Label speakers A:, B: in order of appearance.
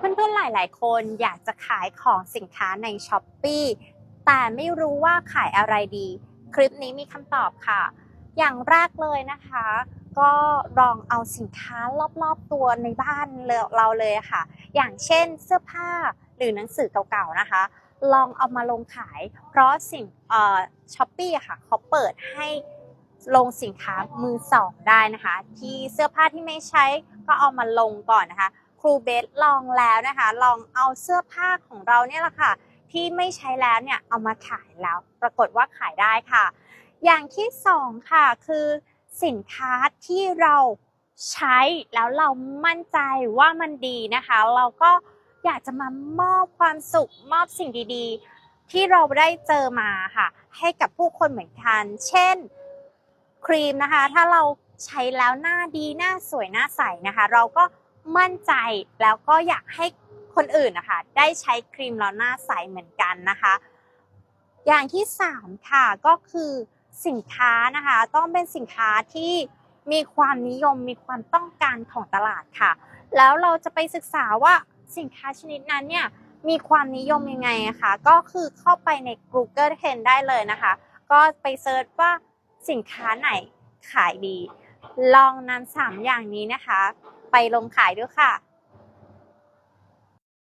A: เพื่อนๆหลายๆ คนอยากจะขายของสินค้าใน s h อ p e e แต่ไม่รู้ว่าขายอะไรดี คลิปนี้มีคำตอบค่ะ อย่างแรกเลยนะคะ ก็ลองเอาสินค้ารอบๆตัวในบ้านเราเลยค่ะ อย่างเช่นเสื้อผ้าหรือหนังสือเก่าๆนะคะ ลองเอามาลงขาย เพราะสิ่งเอ่อช้อปปี้ค่ะเขาเปิดให้ลงสินค้ามือสองได้นะคะ ที่เสื้อผ้าที่ไม่ใช้ก็เอามาลงก่อนนะคะ ครูเบสลองแล้วนะคะ ลองเอาเสื้อผ้าของเราเนี่ยแหละค่ะ ที่ไม่ใช้แล้วเนี่ยเอามาขายแล้ว ปรากฏว่าขายได้ค่ะ อย่างที่สองค่ะคือสินค้าที่เราใช้แล้วเรามั่นใจว่ามันดีนะคะ เราก็อยากจะมามอบความสุขมอบสิ่งดีๆ ที่เราได้เจอมาค่ะ ให้กับผู้คนเหมือนกัน เช่นครีมนะคะ ถ้าเราใช้แล้วหน้าดีหน้าสวยหน้าใสนะคะ เราก็ มั่นใจแล้วก็อยากให้คนอื่นนะคะได้ใช้ครีมแล้วหน้าใสเหมือนกันนะคะ อย่างที่สามค่ะก็คือสินค้านะคะ ต้องเป็นสินค้าที่มีความนิยมมีความต้องการของตลาดค่ะ แล้วเราจะไปศึกษาว่าสินค้าชนิดนั้นเนี่ยมีความนิยมยังไงอะคะก็คือเข้าไปใน Google Trend ได้เลยนะคะ ก็ไปเซิร์ชว่าสินค้าไหนขายดี ลองนำสามอย่างนี้นะคะ ไปลงขายด้วยค่ะ